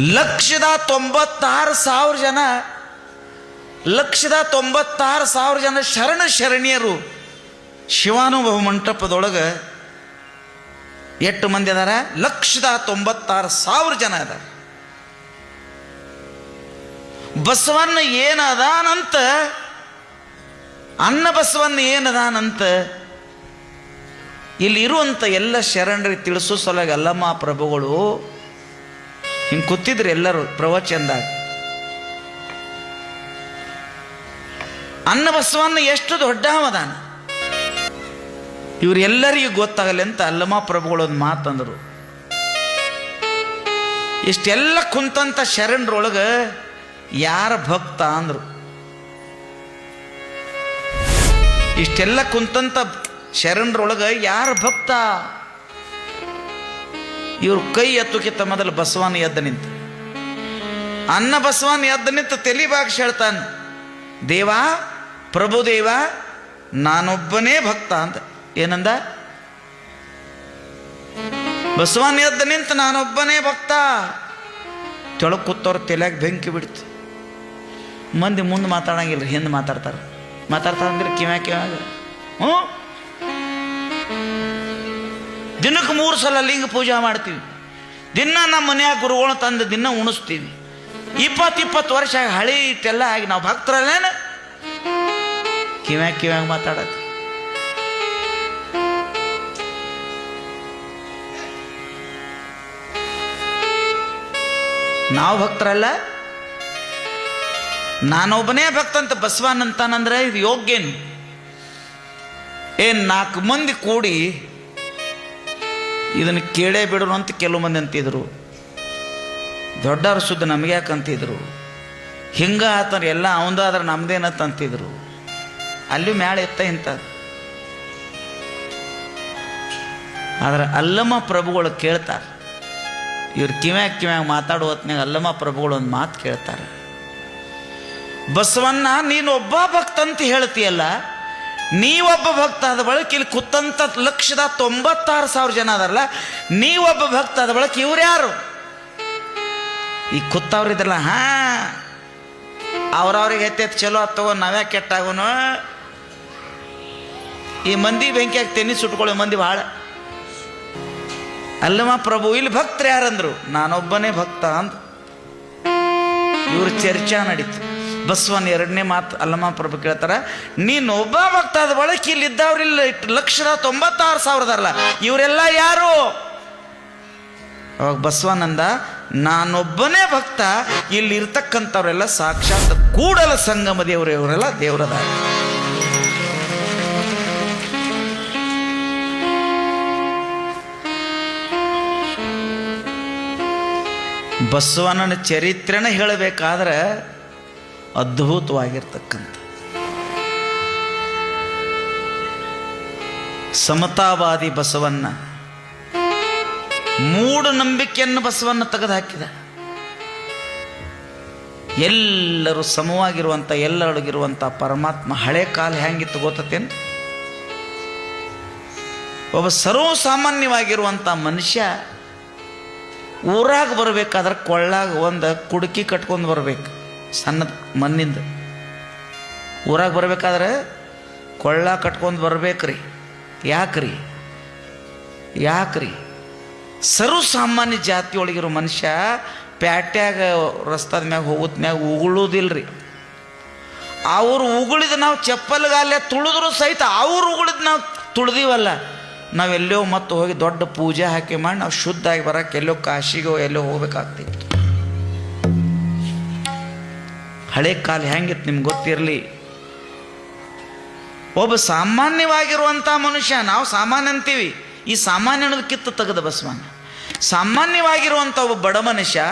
ಲಕ್ಷದ ತೊಂಬತ್ತಾರು ಸಾವಿರ ಜನ, ಲಕ್ಷದ ತೊಂಬತ್ತಾರು ಸಾವಿರ ಜನ ಶರಣ ಶರಣಿಯರು ಶಿವಾನುಭವ ಮಂಟಪದೊಳಗೆ ಎಷ್ಟು ಮಂದಿ ಅದಾರ? ಲಕ್ಷದ ತೊಂಬತ್ತಾರು ಸಾವಿರ ಜನ ಅದಾರ. ಬಸವಣ್ಣ ಏನದಾನಂತ ಅನ್ನ ಬಸವಣ್ಣ ಏನದಾನಂತ ಇಲ್ಲಿ ಇರುವಂಥ ಎಲ್ಲ ಶರಣರಿಗೆ ತಿಳಿಸೋ ಸಲುವಾಗಿ ಅಲ್ಲಮ್ಮ ಪ್ರಭುಗಳು ಹಿಂಗೆ ಕೂತಿದ್ರು ಎಲ್ಲರೂ ಪ್ರವಚನದಾಗ ಅನ್ನ ಬಸವಣ್ಣ ಎಷ್ಟು ದೊಡ್ಡ ಅವದಾನ ಇವರೆಲ್ಲರಿಗೂ ಗೊತ್ತಾಗಲಿ ಅಂತ ಅಲ್ಲಮ್ಮ ಪ್ರಭುಗಳು ಒಂದು ಮಾತಂದರು ಇಷ್ಟೆಲ್ಲ ಕುಂತಂತ ಶರಣರೊಳಗೆ ಯಾರ ಭಕ್ತ ಅಂದರು. ಇಷ್ಟೆಲ್ಲ ಕುಂತಂತ ಶರಣರೊಳಗೆ ಯಾರ ಭಕ್ತ. ಇವ್ರ ಕೈ ಎತ್ತುಕಿತ್ತ ಮೊದಲು ಬಸವನ ಎದ್ದ ನಿಂತ. ಅನ್ನ ಬಸವನ ಎದ್ದ ನಿಂತ ತಲಿ ಬಾಗಿಸಿ ಹೇಳ್ತಾನೆ. ದೇವಾ ಪ್ರಭುದೇವ ನಾನೊಬ್ಬನೇ ಭಕ್ತ ಅಂತ ಏನಂದ? ಬಸವನ ಎದ್ದ ನಿಂತ ನಾನೊಬ್ಬನೇ ಭಕ್ತ. ತೆಳಗ್ ಕೂತವ್ರ ತಲೆಯಾಗ ಬೆಂಕಿ ಬಿಡ್ತು. ಮಂದಿ ಮುಂದೆ ಮಾತಾಡಂಗಿಲ್ಲ ಹಿಂದೆ ಮಾತಾಡ್ತಾರೆ. ಮಾತಾಡ್ತಾರೆ ಅಂದ್ರೆ ಕಿವ್ಯಾ ಹ್ಞೂ ದಿನಕ್ಕೆ ಮೂರು ಸಲ ಲಿಂಗ ಪೂಜೆ ಮಾಡ್ತೀವಿ. ದಿನ ನಮ್ಮ ಮನೆಯಾಗ ಗುರುಗಳು ತಂದು ದಿನ ಉಣಿಸ್ತೀವಿ. ಇಪ್ಪತ್ತು ಇಪ್ಪತ್ತು ವರ್ಷ ಹಳಿ ಇಟ್ಟೆಲ್ಲ ಆಗಿ ನಾವು ಭಕ್ತರಲ್ಲೇನ? ಕಿವ್ಯಾಗ ಕಿವ್ಯಾಗ ಮಾತಾಡತ್ತೆ ನಾವು ಭಕ್ತರಲ್ಲ? ನಾನೊಬ್ಬನೇ ಭಕ್ತ ಅಂತ ಬಸವನ್ ಅಂತಾನಂದ್ರೆ ಇದು ಯೋಗ್ಯನು. ಏನ್ ನಾಲ್ಕು ಮಂದಿ ಕೂಡಿ ಇದನ್ನು ಕೇಳೇ ಬಿಡೋಣ ಅಂತ ಕೆಲವು ಮಂದಿ ಅಂತಿದ್ರು. ದೊಡ್ಡವ್ರ ಸುದ್ದಿ ನಮಗೆ ಯಾಕಂತಿದ್ರು ಹಿಂಗ ಆತಂದ್ರೆ ಎಲ್ಲ ಅವಂದಾದ್ರೆ ನಮ್ದೇನಂತ ಅಂತಿದ್ರು. ಅಲ್ಲಿ ಮ್ಯಾಳೆ ಎತ್ತ ಇಂಥ ಆದ್ರೆ ಅಲ್ಲಮ್ಮ ಪ್ರಭುಗಳು ಕೇಳ್ತಾರೆ. ಇವ್ರು ಕಿವ್ಯಾಗ ಕಿವ್ಯಾಗ ಮಾತಾಡೋ ಹೊತ್ನಾಗ ಅಲ್ಲಮ್ಮ ಪ್ರಭುಗಳು ಒಂದು ಮಾತು ಕೇಳ್ತಾರೆ. ಬಸವಣ್ಣ, ನೀನು ಒಬ್ಬ ಭಕ್ತ ಅಂತ ಹೇಳ್ತೀಯಲ್ಲ ನೀವೊಬ್ಬ ಭಕ್ತ ಆದ ಬಳಕ ಇಲ್ಲಿ ಕುತ್ತಂತ ಲಕ್ಷದ ತೊಂಬತ್ತಾರು ಸಾವಿರ ಜನ ಅದಾರಲ್ಲ, ನೀವೊಬ್ಬ ಭಕ್ತ ಆದ ಬಳಕ ಇವ್ರು ಯಾರು? ಈ ಕುತ್ತವ್ರಿದ್ರಲ್ಲ ಹಾ, ಅವ್ರವ್ರಿಗೆ ಎತ್ತೆತ್ತು ಚಲೋ ಆತ್ ತಗೋ, ನಾವ್ಯಾ ಕೆಟ್ಟಾಗೋನು? ಈ ಮಂದಿ ಬೆಂಕಿಯಾಗಿ ತೆನಿ ಸುಟ್ಕೊಳ್ಳೋ ಮಂದಿ ಭಾಳ. ಅಲ್ಲಮ್ಮ ಪ್ರಭು, ಇಲ್ಲಿ ಭಕ್ತರು ಯಾರಂದ್ರು? ನಾನೊಬ್ಬನೇ ಭಕ್ತ ಅಂತ ಇವ್ರ ಚರ್ಚಾ ನಡೀತು. ಬಸವನ್ ಎರಡನೇ ಮಾತು ಅಲ್ಲಮ್ಮ ಪ್ರಭು ಕೇಳ್ತಾರೆ, ನೀನು ಒಬ್ಬ ಭಕ್ತಾದ ಬಳಕ ಇಲ್ಲಿ ಇದ್ದವ್ರಿಲ್ಲ ಇಟ್ಟು ಲಕ್ಷದ ತೊಂಬತ್ತಾರು ಸಾವಿರದಲ್ಲ, ಇವರೆಲ್ಲ ಯಾರು? ಅವಾಗ ಬಸವನಂದ, ನಾನೊಬ್ಬನೇ ಭಕ್ತ, ಇಲ್ಲಿ ಇರ್ತಕ್ಕಂಥವ್ರೆಲ್ಲ ಸಾಕ್ಷಾತ್ ಕೂಡಲ ಸಂಗಮ ದೇವರು ಇವರೆಲ್ಲ ದೇವರದ ಬಸವಣ್ಣನ ಚರಿತ್ರೆನ ಹೇಳಬೇಕಾದ್ರೆ ಅದ್ಭುತವಾಗಿರ್ತಕ್ಕಂಥ. ಸಮತಾವಾದಿ ಬಸವನ್ನ, ಮೂಢನಂಬಿಕೆಯನ್ನು ಬಸವಣ್ಣ ತೆಗೆದು ಹಾಕಿದ ಎಲ್ಲರೂ ಸಮವಾಗಿರುವಂಥ, ಎಲ್ಲರೊಳಗಿರುವಂಥ ಪರಮಾತ್ಮ ಹಳೆ ಕಾಲ ಹೆಂಗಿತ್ತು ಗೊತ್ತೇನು ಒಬ್ಬ ಸರ್ವಸಾಮಾನ್ಯವಾಗಿರುವಂಥ ಮನುಷ್ಯ ಊರಾಗ ಬರಬೇಕಾದ್ರೆ ಕೊಳ್ಳಾಗ ಒಂದು ಕುಡುಕಿ ಕಟ್ಕೊಂಡು ಬರ್ಬೇಕು. ಸಣ್ಣದ ಮಣ್ಣಿಂದ. ಊರಾಗ ಬರಬೇಕಾದ್ರೆ ಕೊಳ್ಳ ಕಟ್ಕೊಂಡು ಬರ್ಬೇಕ್ರಿ. ಯಾಕ್ರಿ? ಯಾಕ್ರಿ? ಸರ್ವಸಾಮಾನ್ಯ ಜಾತಿಯೊಳಗಿರೋ ಮನುಷ್ಯ ಪ್ಯಾಟ್ಯಾಗ ರಸ್ತಾದ ಮ್ಯಾಗ ಹೋಗುದ ಮ್ಯಾಗ ಉಗುಳುವುದಿಲ್ರಿ ಅವ್ರು ಉಗುಳಿದ ನಾವು ಚಪ್ಪಲ್ಗಾಲೆ ತುಳಿದ್ರು ಸಹಿತ ಅವ್ರು ಉಗುಳಿದ ನಾವು ತುಳಿದೀವಲ್ಲ. ನಾವೆಲ್ಲೋ ಮತ್ತೆ ಹೋಗಿ ದೊಡ್ಡ ಪೂಜೆ ಹಾಕಿ ಮಾಡಿ ನಾವು ಶುದ್ಧ ಆಗಿ ಬರಕ್ಕೆ ಎಲ್ಲೋ ಕಾಶಿಗೋ ಎಲ್ಲೋ ಹೋಗ್ಬೇಕಾಗ್ತಿತ್ತು. ಹಳೆ ಕಾಲ ಹೆಂಗಿತ್ತು ನಿಮ್ಗೆ ಗೊತ್ತಿರಲಿ? ಒಬ್ಬ ಸಾಮಾನ್ಯವಾಗಿರುವಂಥ ಮನುಷ್ಯ, ನಾವು ಸಾಮಾನ್ಯ ಅಂತೀವಿ. ಈ ಸಾಮಾನ್ಯ ಅನ್ನೋದು ಕಿತ್ತು ತೆಗೆದ ಬಸವಣ್ಣ. ಸಾಮಾನ್ಯವಾಗಿರುವಂಥ ಒಬ್ಬ ಬಡ ಮನುಷ್ಯ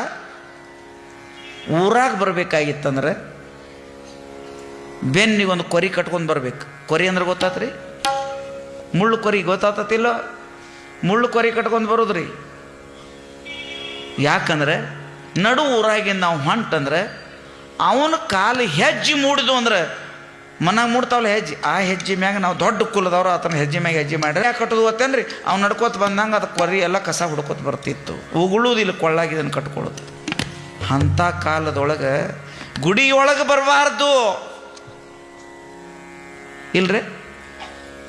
ಊರಾಗ ಬರಬೇಕಾಗಿತ್ತಂದ್ರೆ ಬೆನ್ನಿಗೆ ಒಂದು ಕೊರಿ ಕಟ್ಕೊಂಡು ಬರ್ಬೇಕು. ಕೊರಿ ಅಂದ್ರೆ ಗೊತ್ತಾತ್ರಿ? ಮುಳ್ಳು ಕೊರಿ ಗೊತ್ತಾತತಿಲ್ಲ? ಮುಳ್ಳು ಕೊರಿ ಕಟ್ಕೊಂಡು ಬರೋದ್ರಿ? ಯಾಕಂದ್ರೆ ನಡು ಊರಾಗಿಂದ ನಾವು ಹೊಂಟಂದ್ರೆ ಅವನ ಕಾಲು ಹೆಜ್ಜೆ ಮೂಡಿದು ಅಂದ್ರೆ ಮನ ಮೂಡ್ತಾವಲ್ಲ ಹೆಜ್ಜೆ. ಆ ಹೆಜ್ಜೆ ಮ್ಯಾಗ ನಾವು ದೊಡ್ಡ ಕುಲದವ್ರು, ಆತನ ಹೆಜ್ಜೆ ಮ್ಯಾಗ ಹೆಜ್ಜೆ ಮಾಡಿ ಯಾಕೆ ಕಟ್ಟೋದು ಗೊತ್ತೇನ್ರಿ? ಅವ್ನು ನಡ್ಕೋತ ಬಂದಂಗೆ ಅದು ಕೊರಿ ಎಲ್ಲ ಕಸ ಹುಡ್ಕೋತ ಬರ್ತಿತ್ತು. ಉಗುಳುವುದಿಲ್ಲ ಕೊಳ್ಳಾಗಿ ಇದನ್ನು ಕಟ್ಕೊಳ್ಳುತ್ತೆ ಅಂಥ ಕಾಲದೊಳಗೆ ಗುಡಿಯೊಳಗೆ ಬರಬಾರ್ದು. ಇಲ್ರಿ?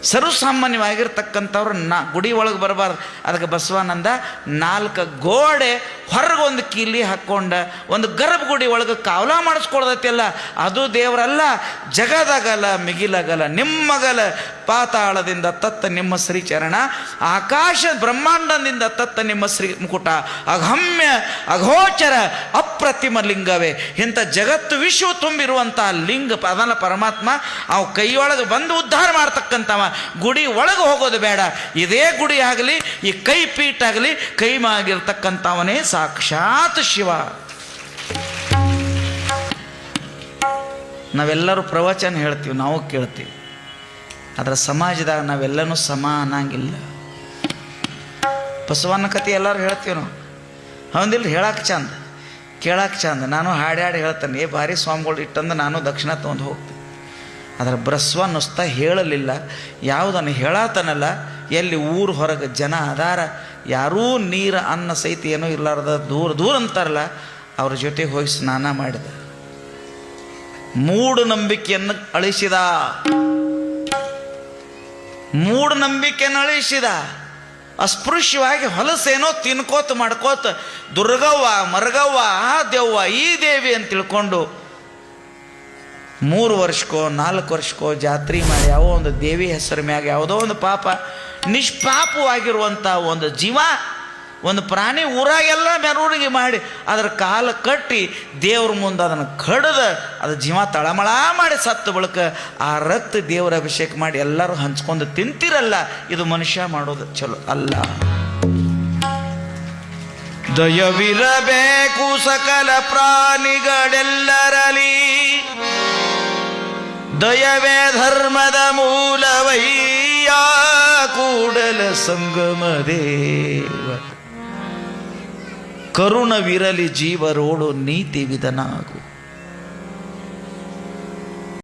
ಸರ್ವಸಾಮಾನ್ಯವಾಗಿರ್ತಕ್ಕಂಥವ್ರು ನಾ ಗುಡಿ ಒಳಗೆ ಬರಬಾರ್ದು. ಅದಕ್ಕೆ ಬಸವಾನಂದ ನಾಲ್ಕು ಗೋಡೆ ಹೊರಗೆ ಒಂದು ಕೀಲಿ ಹಾಕ್ಕೊಂಡ, ಒಂದು ಗರ್ಭಗುಡಿ ಒಳಗೆ ಕಾವಲ ಮಾಡಿಸ್ಕೊಳ್ದೈತಿಲ್ಲ ಅದು ದೇವರಲ್ಲ. ಜಗದಗಲ, ಮಿಗಿಲಗಲ, ನಿಮ್ಮಗಲ ಪಾತಾಳದಿಂದ ತತ್ತ ನಿಮ್ಮ ಶ್ರೀಚರಣ ಆಕಾಶ ಬ್ರಹ್ಮಾಂಡದಿಂದ ತತ್ತ ನಿಮ್ಮ ಶ್ರೀ ಮುಕುಟ, ಅಗಮ್ಯ, ಅಘೋಚರ, ಅಪ್ರತಿಮ ಲಿಂಗವೇ. ಇಂಥ ಜಗತ್ತು ವಿಶ್ವ ತುಂಬಿರುವಂಥ ಲಿಂಗ, ಅದನ್ನ ಪರಮಾತ್ಮ ಅವು ಕೈಯೊಳಗೆ ಬಂದು ಉದ್ಧಾರ ಮಾಡ್ತಕ್ಕಂಥವ. ಗುಡಿ ಒಳಗೆ ಹೋಗೋದು ಬೇಡ. ಇದೇ ಗುಡಿ ಆಗಲಿ, ಈ ಕೈ ಪೀಠ ಆಗಲಿ ಕೈಮಾಗಿರ್ತಕ್ಕಂಥವನೇ ಸಾಕ್ಷಾತ್ ಶಿವ. ನಾವೆಲ್ಲರೂ ಪ್ರವಚನ ಹೇಳ್ತೀವಿ, ನಾವು ಕೇಳ್ತೀವಿ. ಅದರ ಸಮಾಜದಾಗ ನಾವೆಲ್ಲನೂ ಸಮ ಅನ್ನಂಗಿಲ್ಲ ಬಸವನ ಕತೆ ಎಲ್ಲರೂ ಹೇಳ್ತೀವಿ ನಾವು. ಹೌದಿಲ್ಲ ಹೇಳಕ್ಕೆ ಚಂದ ಕೇಳಕ್ಕೆ ಚಂದ. ನಾನು ಹಾಡಿ ಹಾಡಿ ಹೇಳ್ತೇನೆ, ಏ ಭಾರಿ ಸ್ವಾಮಿಗಳು ಇಟ್ಟಂದು ನಾನು ದಕ್ಷಿಣ ತೊಗೊಂಡು ಹೋಗ್ತೀನಿ ಅದರ ಬ್ರಸ್ವ ನುಸ್ತ ಹೇಳಲಿಲ್ಲ. ಯಾವುದನ್ನು ಹೇಳತನಲ್ಲ, ಎಲ್ಲಿ ಊರು ಹೊರಗೆ ಜನ ಅದಾರ, ಯಾರೂ ನೀರು, ಅನ್ನ ಸಹಿತ ಏನೂ ಇರಲಾರ್ದ ದೂರ ದೂರ ಅಂತಾರಲ್ಲ, ಅವ್ರ ಜೊತೆ ಹೋಗಿ ಸ್ನಾನ ಮಾಡಿದ. ಮೂಢನಂಬಿಕೆಯನ್ನು ಅಳಿಸಿದ. ಮೂಢನಂಬಿಕೆಯನ್ನು ನಳಿಸಿದ ಅಸ್ಪೃಶ್ಯವಾಗಿ ಹೊಲಸೇನೋ ತಿನ್ಕೋತ ಮಾಡ್ಕೋತ, ದುರ್ಗವ್ವ, ಮರಗವ್ವ ಆ ದೆವ್ವ ಈ ದೇವಿ ಅಂತ ತಿಳ್ಕೊಂಡು ಮೂರು ವರ್ಷಕ್ಕೋ, ನಾಲ್ಕು ವರ್ಷಕ್ಕೋ ಜಾತ್ರೆ ಮಾಡಿ ಯಾವ ಒಂದು ದೇವಿ ಹೆಸರು ಮ್ಯಾಗ ಯಾವುದೋ ಒಂದು ಪಾಪ ನಿಷ್ಪಾಪವಾಗಿರುವಂಥ ಒಂದು ಜೀವ ಒಂದು ಪ್ರಾಣಿ ಊರಾಗೆಲ್ಲ ಮೆರವಣಿಗೆ ಮಾಡಿ ಅದರ ಕಾಲು ಕಟ್ಟಿ ದೇವ್ರ ಮುಂದೆ ಅದನ್ನು ಕಡ್ದು ಅದು ಜೀವ ತಳಮಳ ಮಾಡಿ ಸತ್ತು ಬಳಿಕ ಆ ರಕ್ತ ದೇವರ ಅಭಿಷೇಕ ಮಾಡಿ ಎಲ್ಲರೂ ಹಂಚ್ಕೊಂಡು ತಿಂತಿರಲ್ಲ, ಇದು ಮನುಷ್ಯ ಮಾಡೋದು ಚಲೋ ಅಲ್ಲ. ದಯವಿರಬೇಕು ಸಕಲ ಪ್ರಾಣಿಗಳೆಲ್ಲರಲಿ ದಯವೇ ಧರ್ಮದ ಮೂಲವಯ್ಯ, ಕೂಡಲ ಸಂಗಮ ದೇವ ಕರುಣವಿರಲಿ ಜೀವರೋಡು ನೀತಿ ವಿಧನಾಗು.